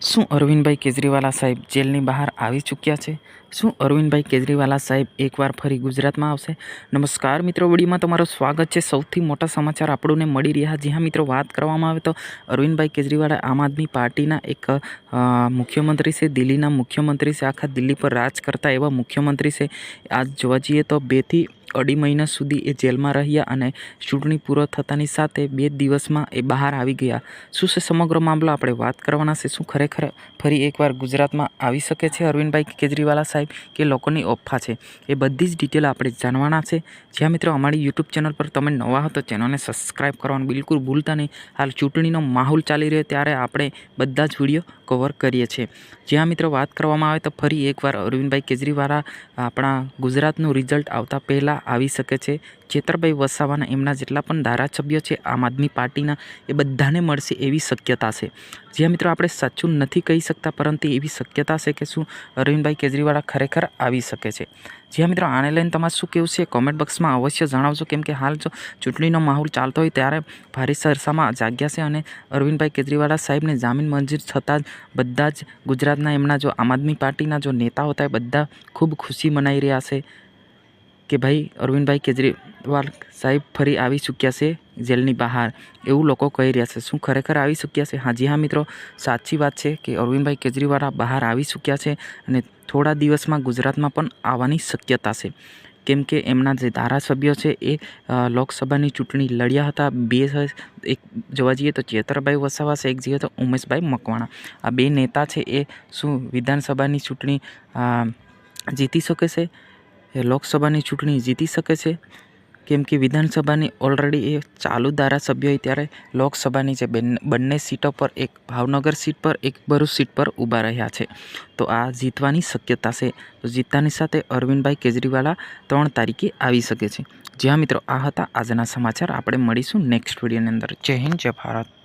શું અરવિંદભાઈ કેજરીવાલા સાહેબ જેલની બહાર આવી ચૂક્યા છે? શું અરવિંદભાઈ કેજરીવાલા સાહેબ એકવાર ફરી ગુજરાતમાં આવશે? નમસ્કાર મિત્રો વળીમાં તમારું સ્વાગત છે. સૌથી મોટા સમાચાર આપણને મળી રહ્યા. જ્યાં મિત્રો, વાત કરવામાં આવે તો અરવિંદભાઈ કેજરીવાલા આમ આદમી પાર્ટીના એક મુખ્યમંત્રી છે, દિલ્હીના મુખ્યમંત્રી છે, આખા દિલ્હી પર રાજ કરતા એવા મુખ્યમંત્રી છે. આજ જોવા જઈએ તો બેથી અઢી મહિના સુધી એ જેલમાં રહ્યા અને ચૂંટણી પૂરો થતાની સાથે બે દિવસમાં એ બહાર આવી ગયા. શું છે સમગ્ર મામલો? આપણે વાત કરવાના છે. શું ખરેખર ફરી એકવાર ગુજરાતમાં આવી શકે છે અરવિંદભાઈ કેજરીવાલા સાહેબ કે લોકોની ઓફા છે? એ બધી જ ડિટેલ આપણે જાણવાના છે. જ્યાં મિત્રો અમારી યુટ્યુબ ચેનલ પર તમે નવા હો તો ચેનલને સબસ્ક્રાઈબ કરવાનું બિલકુલ ભૂલતા નહીં. હાલ ચૂંટણીનો માહોલ ચાલી રહ્યો ત્યારે આપણે બધા જ વીડિયો કવર કરીએ છીએ. જ્યાં મિત્રો વાત કરવામાં આવે તો ફરી એકવાર અરવિંદભાઈ કેજરીવાલા આપણા ગુજરાતનું રિઝલ્ટ આવતા પહેલાં આવી શકે છે. ચેતરભાઈ વસાવાના એમના જેટલા પણ ધારાસભ્યો છે, આમ આદમી પાર્ટીના એ બધાને મળશે એવી શક્યતા છે. જ્યાં મિત્રો આપણે સાચું નથી કહી શકતા, પરંતુ એવી શક્યતા છે કે શું અરવિંદભાઈ કેજરીવાલા ખરેખર આવી શકે છે. જ્યાં મિત્રો આને લઈને તમારે શું કેવું છે? કોમેન્ટ બોક્સમાં અવશ્ય જણાવજો. કેમ કે હાલ જો ચૂંટણીનો માહોલ ચાલતો હોય ત્યારે ભારે સરસામાં જાગ્યા છે અને અરવિંદભાઈ કેજરીવાલા સાહેબને જામીન મંજૂર થતાં જ બધા જ ગુજરાતના એમના જો આમ આદમી પાર્ટીના જો નેતાઓ હતા બધા ખૂબ ખુશી મનાઈ રહ્યા છે. કે ભાઈ, અરવિંદભાઈ કેજરીવાલ સાહેબ ફરી આવી ચૂક્યા છે જેલની બહાર. એવું લોકો કહી રહ્યા છે. શું ખરેખર આવી ચૂક્યા છે? હાજી હા, મિત્રો. સાચી વાત છે કે અરવિંદભાઈ કેજરીવાલ બહાર આવી ચૂક્યા છે અને થોડા દિવસમાં ગુજરાતમાં પણ આવવાની શક્યતા છે. કેમ કે એમના જે ધારાસભ્યો છે એ લોકસભાની ચૂંટણી લડ્યા હતા. બે એક જોવા જઈએ તો ચેતરભાઈ વસાવા છે, એક જઈએ તો ઉમેશભાઈ મકવાણા. આ બે નેતા છે એ શું વિધાનસભાની ચૂંટણી જીતી શકે છે? એ લોકસભાની ચૂંટણી જીતી શકે છે? કેમ કે વિધાનસભાની ઓલરેડી એ ચાલુ ધારાસભ્ય હોય ત્યારે લોકસભાની જે બંને સીટો પર એક ભાવનગર સીટ પર, એક ભરૂચ સીટ પર ઊભા રહ્યા છે. તો આ જીતવાની શક્યતા છે. તો જીતતાની સાથે અરવિંદભાઈ કેજરીવાલા ત્રણ તારીખે આવી શકે છે. જ્યાં મિત્રો આ હતા, આજના સમાચાર આપણે મળીશું નેક્સ્ટ વિડીયોની અંદર. જય હિન્દ, જય ભારત.